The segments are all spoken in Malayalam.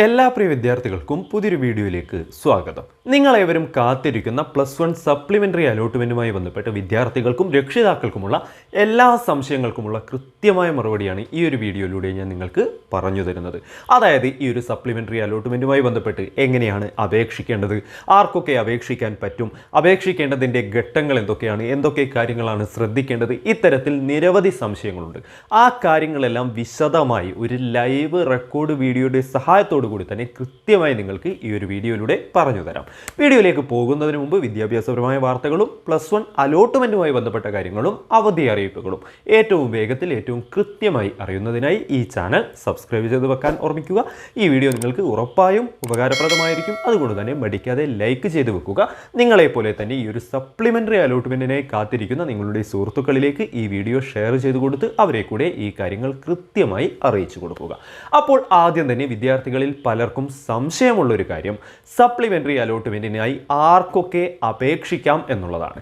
എല്ലാ പ്രിയ വിദ്യാർത്ഥികൾക്കും പുതിയൊരു വീഡിയോയിലേക്ക് സ്വാഗതം. നിങ്ങളേവരും കാത്തിരിക്കുന്ന പ്ലസ് വൺ സപ്ലിമെന്ററി അലോട്ട്മെന്റുമായി ബന്ധപ്പെട്ട് വിദ്യാർത്ഥികൾക്കും രക്ഷിതാക്കൾക്കുമുള്ള എല്ലാ സംശയങ്ങൾക്കുമുള്ള കൃത്യമായ മറുപടിയാണ് ഈ ഒരു വീഡിയോയിലൂടെ ഞാൻ നിങ്ങൾക്ക് പറഞ്ഞു തരുന്നത്. അതായത് ഈ ഒരു സപ്ലിമെന്ററി അലോട്ട്മെന്റുമായി ബന്ധപ്പെട്ട് എങ്ങനെയാണ് അപേക്ഷിക്കേണ്ടത്? ആർക്കൊക്കെ അപേക്ഷിക്കാൻ പറ്റും? അപേക്ഷിക്കേണ്ടതിന്റെ ഘട്ടങ്ങൾ എന്തൊക്കെയാണ്? എന്തൊക്കെ കാര്യങ്ങളാണ് ശ്രദ്ധിക്കേണ്ടത്? ഇത്തരത്തിൽ നിരവധി സംശയങ്ങളുണ്ട്. ആ കാര്യങ്ങളെല്ലാം വിശദമായി ഒരു ലൈവ് റെക്കോർഡ് വീഡിയോയുടെ സഹായത്തോടു കൂടി തന്നെ കൃത്യമായി നിങ്ങൾക്ക് ഈ ഒരു വീഡിയോയിലൂടെ പറഞ്ഞു തരാം. വീഡിയോയിലേക്ക് പോകുന്നതിന് മുമ്പ് വിദ്യാഭ്യാസപരമായ വാർത്തകളും പ്ലസ് വൺ അലോട്ട്മെന്റുമായി ബന്ധപ്പെട്ട കാര്യങ്ങളും അവധി അറിയിപ്പുകളും ഏറ്റവും വേഗത്തിൽ ഏറ്റവും കൃത്യമായി അറിയുന്നതിനായി ഈ ചാനൽ സബ്സ്ക്രൈബ് ചെയ്ത് വെക്കാൻ ഓർമ്മിക്കുക. ഈ വീഡിയോ നിങ്ങൾക്ക് ഉറപ്പായും ഉപകാരപ്രദമായിരിക്കും. അതുകൊണ്ട് തന്നെ മടിക്കാതെ ലൈക്ക് ചെയ്ത് വെക്കുക. നിങ്ങളെപ്പോലെ തന്നെ ഈ ഒരു സപ്ലിമെന്ററി അലോട്ട്മെന്റിനായി കാത്തിരിക്കുന്ന നിങ്ങളുടെ സുഹൃത്തുക്കളിലേക്ക് ഈ വീഡിയോ ഷെയർ ചെയ്ത് കൊടുത്ത് അവരെ കൂടെ ഈ കാര്യങ്ങൾ കൃത്യമായി അറിയിച്ചു കൊടുക്കുക. അപ്പോൾ ആദ്യം തന്നെ വിദ്യാർത്ഥികളിൽ പലർക്കും സംശയമുള്ളൊരു കാര്യം. സപ്ലിമെന്ററി അലോട്ട്മെന്റിനായി ആർക്കൊക്കെ അപേക്ഷിക്കാം എന്നുള്ളതാണ്.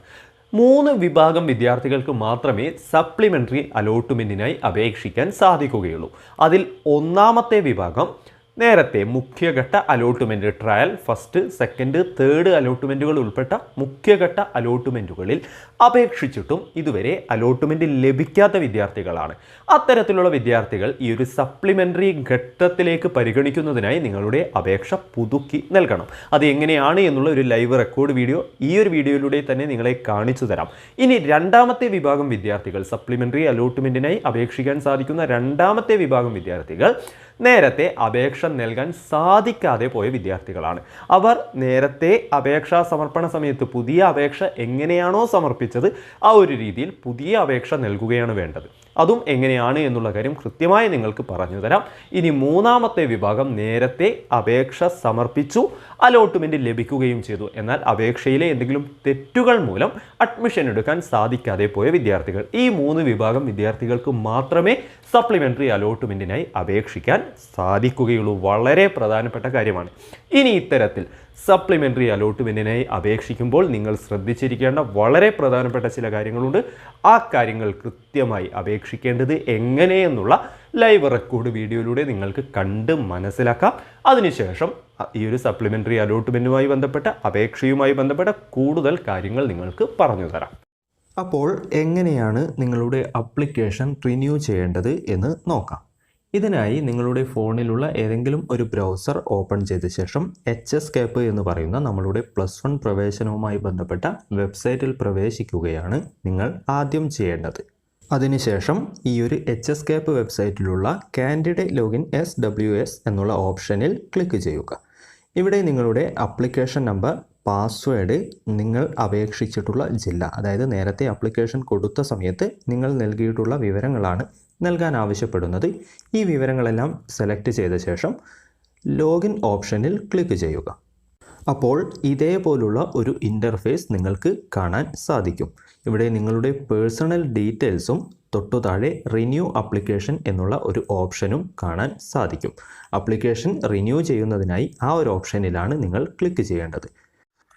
മൂന്ന് വിഭാഗം വിദ്യാർത്ഥികൾക്ക് മാത്രമേ സപ്ലിമെന്ററി അലോട്ട്മെന്റിനായി അപേക്ഷിക്കാൻ സാധിക്കുകയുള്ളൂ. അതിൽ ഒന്നാമത്തെ വിഭാഗം നേരത്തെ മുഖ്യഘട്ട allotment trial first second third അലോട്ട്മെന്റുകൾ ഉൾപ്പെട്ട മുഖ്യഘട്ട അലോട്ട്മെന്റുകളിൽ അപേക്ഷിച്ചിട്ടും ഇതുവരെ അലോട്ട്മെന്റ് ലഭിക്കാത്ത വിദ്യാർത്ഥികളാണ്. അത്തരത്തിലുള്ള വിദ്യാർത്ഥികൾ ഈ ഒരു സപ്ലിമെന്ററി ഘട്ടത്തിലേക്ക് പരിഗണിക്കുന്നതിനായി നിങ്ങളുടെ അപേക്ഷ പുതുക്കി നൽകണം. അത് എങ്ങനെയാണ് എന്നുള്ള ഒരു ലൈവ് റെക്കോർഡ് വീഡിയോ ഈ ഒരു വീഡിയോയിലൂടെ തന്നെ നിങ്ങളെ കാണിച്ചു തരാം. ഇനി രണ്ടാമത്തെ വിഭാഗം വിദ്യാർത്ഥികൾ സപ്ലിമെന്ററി അലോട്ട്മെന്റിനായി അപേക്ഷിക്കാൻ സാധിക്കുന്ന രണ്ടാമത്തെ വിഭാഗം വിദ്യാർത്ഥികൾ നേരത്തെ അപേക്ഷ നൽകാൻ സാധിക്കാതെ പോയ വിദ്യാർത്ഥികളാണ്. അവർ നേരത്തെ അപേക്ഷാ സമർപ്പണ സമയത്ത് പുതിയ അപേക്ഷ എങ്ങനെയാണോ സമർപ്പിച്ചത് ആ ഒരു രീതിയിൽ പുതിയ അപേക്ഷ നൽകുകയാണ് വേണ്ടത്. അതും എങ്ങനെയാണ് എന്നുള്ള കാര്യം കൃത്യമായി നിങ്ങൾക്ക് പറഞ്ഞു തരാം. ഇനി മൂന്നാമത്തെ വിഭാഗം നേരത്തെ അപേക്ഷ സമർപ്പിച്ചു അലോട്ട്മെന്റ് ലഭിക്കുകയും ചെയ്തു. എന്നാൽ അപേക്ഷയിലെ എന്തെങ്കിലും തെറ്റുകൾ മൂലം അഡ്മിഷൻ എടുക്കാൻ സാധിക്കാതെ പോയ വിദ്യാർത്ഥികൾ. ഈ മൂന്ന് വിഭാഗം വിദ്യാർത്ഥികൾക്ക് മാത്രമേ സപ്ലിമെന്ററി അലോട്ട്മെന്റിനായി അപേക്ഷിക്കാൻ സാധിക്കുകയുള്ളൂ. വളരെ പ്രധാനപ്പെട്ട കാര്യമാണ്. ഇനി ഇത്തരത്തിൽ സപ്ലിമെന്ററി അലോട്ട്മെന്റിനായി അപേക്ഷിക്കുമ്പോൾ നിങ്ങൾ ശ്രദ്ധിച്ചിരിക്കേണ്ട വളരെ പ്രധാനപ്പെട്ട ചില കാര്യങ്ങളുണ്ട്. ആ കാര്യങ്ങൾ കൃത്യമായി അപേക്ഷിക്കേണ്ടത് എങ്ങനെയെന്നുള്ള ലൈവ് റെക്കോർഡ് വീഡിയോയിലൂടെ നിങ്ങൾക്ക് കണ്ട് മനസ്സിലാക്കാം. അതിനുശേഷം ഈ ഒരു സപ്ലിമെന്ററി അലോട്ട്മെന്റുമായി ബന്ധപ്പെട്ട അപേക്ഷയുമായി ബന്ധപ്പെട്ട കൂടുതൽ കാര്യങ്ങൾ നിങ്ങൾക്ക് പറഞ്ഞു തരാം. അപ്പോൾ എങ്ങനെയാണ് നിങ്ങളുടെ അപ്ലിക്കേഷൻ റിന്യൂ ചെയ്യേണ്ടത് എന്ന് നോക്കാം. ഇതിനായി നിങ്ങളുടെ ഫോണിലുള്ള ഏതെങ്കിലും ഒരു ബ്രൗസർ ഓപ്പൺ ചെയ്ത ശേഷം എച്ച് എസ് കേപ്പ് എന്ന് പറയുന്ന നമ്മളുടെ പ്ലസ് വൺ പ്രവേശനവുമായി ബന്ധപ്പെട്ട വെബ്സൈറ്റിൽ പ്രവേശിക്കുകയാണ് നിങ്ങൾ ആദ്യം ചെയ്യേണ്ടത്. അതിനുശേഷം ഈ ഒരു H S cap വെബ്സൈറ്റിലുള്ള candidate login S W S എന്നുള്ള ഓപ്ഷനിൽ ക്ലിക്ക് ചെയ്യുക. ഇവിടെ നിങ്ങളുടെ അപ്ലിക്കേഷൻ നമ്പർ പാസ്വേഡ് നിങ്ങൾ അപേക്ഷിച്ചിട്ടുള്ള ജില്ല അതായത് നേരത്തെ അപ്ലിക്കേഷൻ കൊടുത്ത സമയത്ത് നിങ്ങൾ നൽകിയിട്ടുള്ള വിവരങ്ങളാണ് നൽകാൻ ആവശ്യപ്പെടുന്നത് ഈ വിവരങ്ങളെല്ലാം സെലക്ട് ചെയ്ത ശേഷം ലോഗിൻ ഓപ്ഷനിൽ ക്ലിക്ക് ചെയ്യുക. അപ്പോൾ ഇതേപോലുള്ള ഒരു ഇന്റർഫേസ് നിങ്ങൾക്ക് കാണാൻ സാധിക്കും. ഇവിടെ നിങ്ങളുടെ പേഴ്സണൽ ഡീറ്റെയിൽസും തൊട്ടു താഴെ റിന്യൂ അപ്ലിക്കേഷൻ എന്നുള്ള ഒരു ഓപ്ഷനും കാണാൻ സാധിക്കും. അപ്ലിക്കേഷൻ റിന്യൂ ചെയ്യുന്നതിനായി ആ ഒരു ഓപ്ഷനിലാണ് നിങ്ങൾ ക്ലിക്ക് ചെയ്യേണ്ടത്.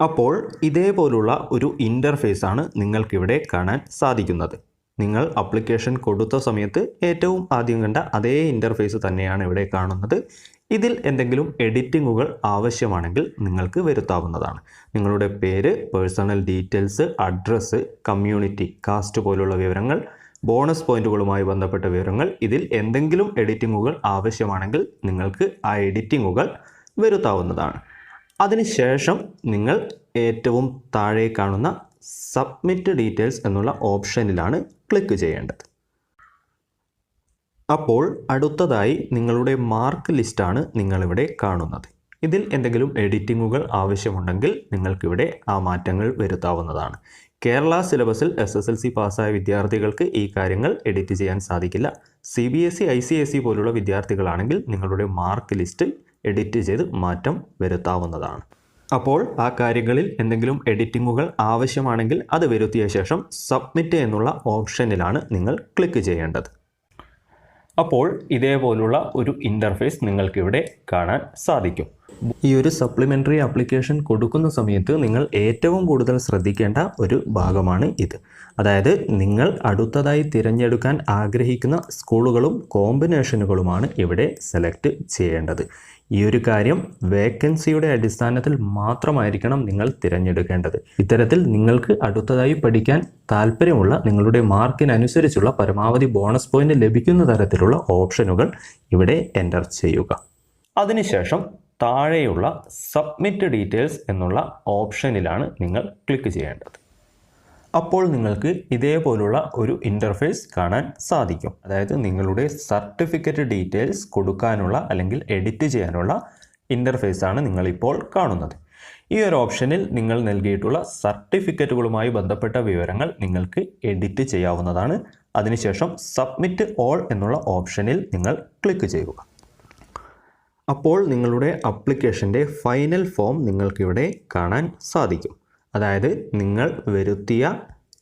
അപ്പോൾ ഇതേപോലുള്ള ഒരു ഇന്റർഫേസ് ആണ് നിങ്ങൾക്കിവിടെ കാണാൻ സാധിക്കുന്നത്. നിങ്ങൾ അപ്ലിക്കേഷൻ കൊടുത്ത സമയത്ത് ഏറ്റവും ആദ്യം കണ്ട അതേ ഇന്റർഫേസ് തന്നെയാണ് ഇവിടെ കാണുന്നത്. ഇതിൽ എന്തെങ്കിലും എഡിറ്റിങ്ങുകൾ ആവശ്യമാണെങ്കിൽ നിങ്ങൾക്ക് വരുത്താവുന്നതാണ്. നിങ്ങളുടെ പേര് personal details address community caste പോലുള്ള വിവരങ്ങൾ ബോണസ് പോയിന്റുകളുമായി ബന്ധപ്പെട്ട വിവരങ്ങൾ ഇതിൽ എന്തെങ്കിലും എഡിറ്റിങ്ങുകൾ ആവശ്യമാണെങ്കിൽ നിങ്ങൾക്ക് ആ എഡിറ്റിങ്ങുകൾ വരുത്താവുന്നതാണ്. അതിനുശേഷം നിങ്ങൾ ഏറ്റവും താഴെ കാണുന്ന സബ്മിറ്റ് ഡീറ്റെയിൽസ് എന്നുള്ള ഓപ്ഷനിലാണ് ക്ലിക്ക് ചെയ്യേണ്ടത്. അപ്പോൾ അടുത്തതായി നിങ്ങളുടെ മാർക്ക് ലിസ്റ്റാണ് നിങ്ങളിവിടെ കാണുന്നത്. ഇതിൽ എന്തെങ്കിലും എഡിറ്റിങ്ങുകൾ ആവശ്യമുണ്ടെങ്കിൽ നിങ്ങൾക്കിവിടെ ആ മാറ്റങ്ങൾ വരുത്താവുന്നതാണ്. കേരള സിലബസിൽ എസ് എസ് എൽ സി പാസ്സായ വിദ്യാർത്ഥികൾക്ക് ഈ കാര്യങ്ങൾ എഡിറ്റ് ചെയ്യാൻ സാധിക്കില്ല. C B S E I C S E പോലുള്ള വിദ്യാർത്ഥികളാണെങ്കിൽ നിങ്ങളുടെ മാർക്ക് ലിസ്റ്റിൽ എഡിറ്റ് ചെയ്ത് മാറ്റം വരുത്താവുന്നതാണ്. അപ്പോൾ ആ കാര്യങ്ങളിൽ എന്തെങ്കിലും എഡിറ്റിങ്ങുകൾ ആവശ്യമാണെങ്കിൽ അത് വരുത്തിയ ശേഷം സബ്മിറ്റ് എന്നുള്ള ഓപ്ഷനിലാണ് നിങ്ങൾ ക്ലിക്ക് ചെയ്യേണ്ടത്. അപ്പോൾ ഇതേപോലുള്ള ഒരു ഇന്റർഫേസ് നിങ്ങൾക്കിവിടെ കാണാൻ സാധിക്കും. ഈ ഒരു സപ്ലിമെന്ററി ആപ്ലിക്കേഷൻ കൊടുക്കുന്ന സമയത്ത് നിങ്ങൾ ഏറ്റവും കൂടുതൽ ശ്രദ്ധിക്കേണ്ട ഒരു ഭാഗമാണ് ഇത്. അതായത് നിങ്ങൾ അടുത്തതായി തിരഞ്ഞെടുക്കാൻ ആഗ്രഹിക്കുന്ന സ്കൂളുകളും കോമ്പിനേഷനുകളുമാണ് ഇവിടെ സെലക്ട് ചെയ്യേണ്ടത്. ഈ ഒരു കാര്യം വേക്കൻസിയുടെ അടിസ്ഥാനത്തിൽ മാത്രമായിരിക്കണം നിങ്ങൾ തിരഞ്ഞെടുക്കേണ്ടത്. ഇത്തരത്തിൽ നിങ്ങൾക്ക് അടുത്തതായി പഠിക്കാൻ താല്പര്യമുള്ള നിങ്ങളുടെ മാർക്കിനനുസരിച്ചുള്ള പരമാവധി ബോണസ് പോയിന്റ് ലഭിക്കുന്ന തരത്തിലുള്ള ഓപ്ഷനുകൾ ഇവിടെ എന്റർ ചെയ്യുക. അതിനുശേഷം താഴെയുള്ള സബ്മിറ്റ് ഡീറ്റെയിൽസ് എന്നുള്ള ഓപ്ഷനിലാണ് നിങ്ങൾ ക്ലിക്ക് ചെയ്യേണ്ടത്. അപ്പോൾ നിങ്ങൾക്ക് ഇതേപോലുള്ള ഒരു ഇന്റർഫേസ് കാണാൻ സാധിക്കും. അതായത് നിങ്ങളുടെ സർട്ടിഫിക്കറ്റ് ഡീറ്റെയിൽസ് കൊടുക്കാനുള്ള അല്ലെങ്കിൽ എഡിറ്റ് ചെയ്യാനുള്ള ഇന്റർഫേസ് ആണ് നിങ്ങളിപ്പോൾ കാണുന്നത്. ഈ ഒരു ഓപ്ഷനിൽ നിങ്ങൾ നൽകിയിട്ടുള്ള സർട്ടിഫിക്കറ്റുകളുമായി ബന്ധപ്പെട്ട വിവരങ്ങൾ നിങ്ങൾക്ക് എഡിറ്റ് ചെയ്യാവുന്നതാണ്. അതിനുശേഷം സബ്മിറ്റ് ഓൾ എന്നുള്ള ഓപ്ഷനിൽ നിങ്ങൾ ക്ലിക്ക് ചെയ്യുക. അപ്പോൾ നിങ്ങളുടെ അപ്ലിക്കേഷന്റെ ഫൈനൽ ഫോം നിങ്ങൾക്കിവിടെ കാണാൻ സാധിക്കും. അതായത് നിങ്ങൾ വരുത്തിയ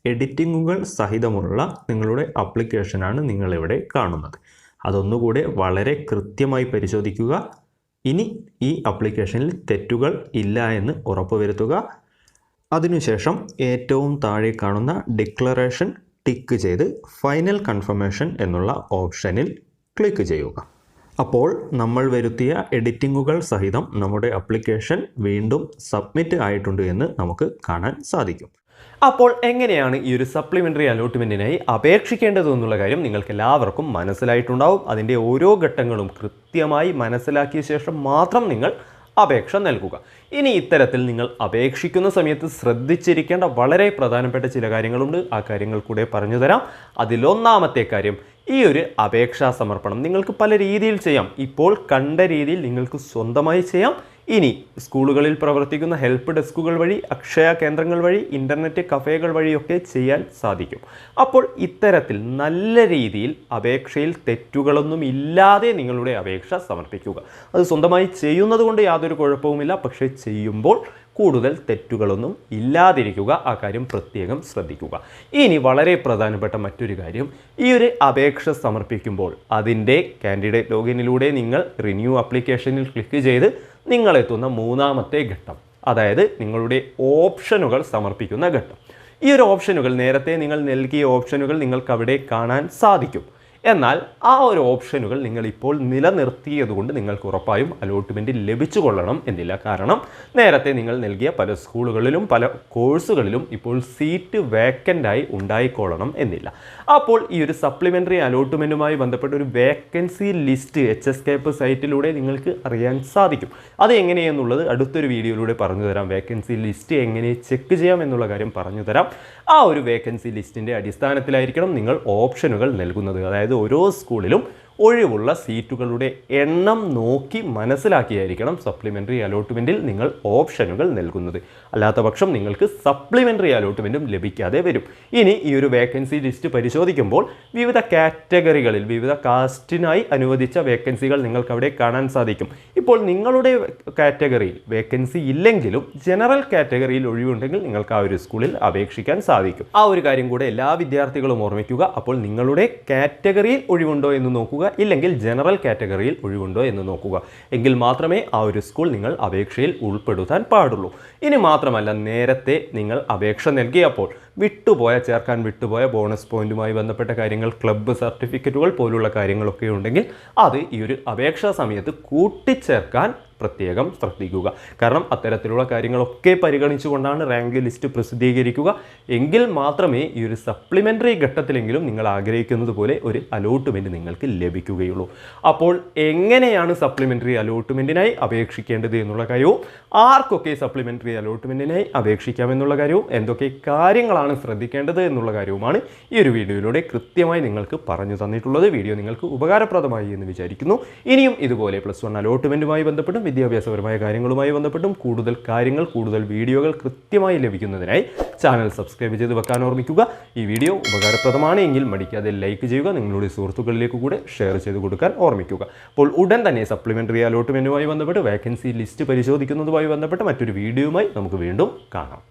എഡിറ്റിങ്ങുകൾ സഹിതമുള്ള നിങ്ങളുടെ അപ്ലിക്കേഷനാണ് നിങ്ങളിവിടെ കാണുന്നത്. അതൊന്നുകൂടെ വളരെ കൃത്യമായി പരിശോധിക്കുക. ഇനി ഈ അപ്ലിക്കേഷനിൽ തെറ്റുകൾ ഇല്ല എന്ന് ഉറപ്പുവരുത്തുക. അതിനുശേഷം ഏറ്റവും താഴെ കാണുന്ന ഡിക്ലറേഷൻ ടിക്ക് ചെയ്ത് ഫൈനൽ കൺഫർമേഷൻ എന്നുള്ള ഓപ്ഷനിൽ ക്ലിക്ക് ചെയ്യുക. അപ്പോൾ നമ്മൾ വരുത്തിയ എഡിറ്റിങ്ങുകൾ സഹിതം നമ്മുടെ അപ്ലിക്കേഷൻ വീണ്ടും സബ്മിറ്റ് ആയിട്ടുണ്ട് എന്ന് നമുക്ക് കാണാൻ സാധിക്കും. അപ്പോൾ എങ്ങനെയാണ് ഈ ഒരു സപ്ലിമെന്ററി അലോട്ട്മെന്റിനായി അപേക്ഷിക്കേണ്ടത് എന്നുള്ള കാര്യം നിങ്ങൾക്ക് എല്ലാവർക്കും മനസ്സിലായിട്ടുണ്ടാവും. അതിന്റെ ഓരോ ഘട്ടങ്ങളും കൃത്യമായി മനസ്സിലാക്കിയ ശേഷം മാത്രം നിങ്ങൾ അപേക്ഷ നൽകുക. ഇനി ഇത്തരത്തിൽ നിങ്ങൾ അപേക്ഷിക്കുന്ന സമയത്ത് ശ്രദ്ധിച്ചിരിക്കേണ്ട വളരെ പ്രധാനപ്പെട്ട ചില കാര്യങ്ങളുണ്ട്. ആ കാര്യങ്ങൾ കൂടെ പറഞ്ഞു തരാം അതിലൊന്നാമത്തെ കാര്യം ഈ ഒരു അപേക്ഷാ സമർപ്പണം നിങ്ങൾക്ക് പല രീതിയിൽ ചെയ്യാം. ഇപ്പോൾ കണ്ട രീതിയിൽ നിങ്ങൾക്ക് സ്വന്തമായി ചെയ്യാം. ഇനി സ്കൂളുകളിൽ പ്രവർത്തിക്കുന്ന ഹെൽപ്പ് ഡെസ്കുകൾ വഴി അക്ഷയ കേന്ദ്രങ്ങൾ വഴി ഇന്റർനെറ്റ് കഫേകൾ വഴിയൊക്കെ ചെയ്യാൻ സാധിക്കും. അപ്പോൾ ഇത്തരത്തിൽ നല്ല രീതിയിൽ അപേക്ഷയിൽ തെറ്റുകളൊന്നും ഇല്ലാതെ നിങ്ങളുടെ അപേക്ഷ സമർപ്പിക്കുക. അത് സ്വന്തമായി ചെയ്യുന്നത് കൊണ്ട് യാതൊരു കുഴപ്പവുമില്ല. പക്ഷേ ചെയ്യുമ്പോൾ കൂടുതൽ തെറ്റുകളൊന്നും ഇല്ലാതിരിക്കുക. ആ കാര്യം പ്രത്യേകം ശ്രദ്ധിക്കുക. ഇനി വളരെ പ്രധാനപ്പെട്ട മറ്റൊരു കാര്യം. ഈ ഒരു അപേക്ഷ സമർപ്പിക്കുമ്പോൾ അതിന്റെ കാൻഡിഡേറ്റ് ലോഗിനിലൂടെ നിങ്ങൾ റിന്യൂ ആപ്ലിക്കേഷനിൽ ക്ലിക്ക് ചെയ്ത് നിങ്ങളെത്തുന്ന മൂന്നാമത്തെ ഘട്ടം. അതായത് നിങ്ങളുടെ ഓപ്ഷനുകൾ സമർപ്പിക്കുന്ന ഘട്ടം. ഈ ഒരു ഓപ്ഷനുകൾ നേരത്തെ നിങ്ങൾ നൽകിയ ഓപ്ഷനുകൾ നിങ്ങൾക്ക് അവിടെ കാണാൻ സാധിക്കും. എന്നാൽ ആ ഒരു ഓപ്ഷനുകൾ നിങ്ങൾ ഇപ്പോൾ നിലനിർത്തിയതുകൊണ്ട് നിങ്ങൾക്ക് ഉറപ്പായും അലോട്ട്മെന്റ് ലഭിച്ചു കൊള്ളണം എന്നില്ല. കാരണം നേരത്തെ നിങ്ങൾ നൽകിയ പല സ്കൂളുകളിലും പല കോഴ്സുകളിലും ഇപ്പോൾ സീറ്റ് വേക്കന്റായി ഉണ്ടായിക്കൊള്ളണം എന്നില്ല. അപ്പോൾ ഈ ഒരു സപ്ലിമെന്ററി അലോട്ട്മെന്റുമായി ബന്ധപ്പെട്ട ഒരു vacancy list H S CAP സൈറ്റിലൂടെ നിങ്ങൾക്ക് അറിയാൻ സാധിക്കും. അത് എങ്ങനെയെന്നുള്ളത് അടുത്തൊരു വീഡിയോയിലൂടെ പറഞ്ഞു തരാം. വേക്കൻസി ലിസ്റ്റ് എങ്ങനെ ചെക്ക് ചെയ്യാം എന്നുള്ള കാര്യം പറഞ്ഞു തരാം. ആ ഒരു വേക്കൻസി ലിസ്റ്റിന്റെ അടിസ്ഥാനത്തിലായിരിക്കണം നിങ്ങൾ ഓപ്ഷനുകൾ നൽകുന്നത്. അതായത് ഓരോ സ്കൂളിലും ഒഴിവുള്ള സീറ്റുകളുടെ എണ്ണം നോക്കി മനസ്സിലാക്കിയായിരിക്കണം സപ്ലിമെന്ററി അലോട്ട്മെന്റിൽ നിങ്ങൾ ഓപ്ഷനുകൾ നൽകുന്നത്. അല്ലാത്ത പക്ഷം നിങ്ങൾക്ക് സപ്ലിമെന്ററി അലോട്ട്മെന്റും ലഭിക്കാതെ വരും. ഇനി ഈ ഒരു വേക്കൻസി ലിസ്റ്റ് പരിശോധിക്കുമ്പോൾ വിവിധ കാറ്റഗറികളിൽ വിവിധ കാസ്റ്റിനായി അനുവദിച്ച വേക്കൻസികൾ നിങ്ങൾക്ക് അവിടെ കാണാൻ സാധിക്കും. ഇപ്പോൾ നിങ്ങളുടെ കാറ്റഗറിയിൽ വേക്കൻസി ഇല്ലെങ്കിലും ജനറൽ കാറ്റഗറിയിൽ ഒഴിവുണ്ടെങ്കിൽ നിങ്ങൾക്ക് ആ ഒരു സ്കൂളിൽ അപേക്ഷിക്കാൻ സാധിക്കും. ആ ഒരു കാര്യം കൂടെ എല്ലാ വിദ്യാർത്ഥികളും ഓർമ്മിക്കുക. അപ്പോൾ നിങ്ങളുടെ കാറ്റഗറിയിൽ ഒഴിവുണ്ടോ എന്ന് നോക്കുക. ഇല്ലെങ്കിൽ ജനറൽ കാറ്റഗറിയിൽ ഒഴിവുണ്ടോ എന്ന് നോക്കുക. എങ്കിൽ മാത്രമേ ആ ഒരു സ്കൂൾ നിങ്ങൾ അപേക്ഷയിൽ ഉൾപ്പെടുത്താൻ പാടുള്ളൂ. ഇനി മാത്രമല്ല നേരത്തെ നിങ്ങൾ അപേക്ഷ നൽകിയപ്പോൾ വിട്ടുപോയ ചേർക്കാൻ വിട്ടുപോയ ബോണസ് പോയിന്റുമായി ബന്ധപ്പെട്ട കാര്യങ്ങൾ ക്ലബ്ബ് സർട്ടിഫിക്കറ്റുകൾ പോലുള്ള കാര്യങ്ങളൊക്കെ ഉണ്ടെങ്കിൽ അത് ഈ ഒരു അപേക്ഷാ സമയത്ത് കൂട്ടിച്ചേർക്കാൻ പ്രത്യേകം ശ്രദ്ധിക്കുക. കാരണം അത്തരത്തിലുള്ള കാര്യങ്ങളൊക്കെ പരിഗണിച്ചുകൊണ്ടാണ് റാങ്ക് ലിസ്റ്റ് പ്രസിദ്ധീകരിക്കുക. എങ്കിൽ മാത്രമേ ഈ ഒരു സപ്ലിമെന്ററി ഘട്ടത്തിലെങ്കിലും നിങ്ങൾ ആഗ്രഹിക്കുന്നത് പോലെ ഒരു അലോട്ട്മെന്റ് നിങ്ങൾക്ക് ലഭിക്കുകയുള്ളൂ. അപ്പോൾ എങ്ങനെയാണ് സപ്ലിമെന്ററി അലോട്ട്മെന്റിനായി അപേക്ഷിക്കേണ്ടത് എന്നുള്ള കാര്യവും ആർക്കൊക്കെ സപ്ലിമെന്ററി അലോട്ട്മെന്റിനായി അപേക്ഷിക്കാമെന്നുള്ള കാര്യവും എന്തൊക്കെ കാര്യങ്ങളാണ് ശ്രദ്ധിക്കേണ്ടത് എന്നുള്ള കാര്യവുമാണ് ഈ ഒരു വീഡിയോയിലൂടെ കൃത്യമായി നിങ്ങൾക്ക് പറഞ്ഞു തന്നിട്ടുള്ളത്. വീഡിയോ നിങ്ങൾക്ക് ഉപകാരപ്രദമായി എന്ന് വിചാരിക്കുന്നു. ഇനിയും ഇതുപോലെ പ്ലസ് വൺ അലോട്ട്മെന്റുമായി ബന്ധപ്പെട്ടും വിദ്യാഭ്യാസപരമായ കാര്യങ്ങളുമായി ബന്ധപ്പെട്ടും കൂടുതൽ കാര്യങ്ങൾ കൂടുതൽ വീഡിയോകൾ കൃത്യമായി ലഭിക്കുന്നതിനായി ചാനൽ സബ്സ്ക്രൈബ് ചെയ്ത് വെക്കാൻ ഓർമ്മിക്കുക. ഈ വീഡിയോ ഉപകാരപ്രദമാണ് എങ്കിൽ മടിക്കാതെ ലൈക്ക് ചെയ്യുക നിങ്ങളുടെ സുഹൃത്തുക്കളിലേക്ക് കൂടെ ഷെയർ ചെയ്ത് കൊടുക്കാൻ ഓർമ്മിക്കുക. അപ്പോൾ ഉടൻ തന്നെ സപ്ലിമെന്ററി അലോട്ട്മെന്റുമായി ബന്ധപ്പെട്ട് വേക്കൻസി ലിസ്റ്റ് പരിശോധിക്കുന്നതുമായി ബന്ധപ്പെട്ട് മറ്റൊരു വീഡിയോയുമായി നമുക്ക് വീണ്ടും കാണാം.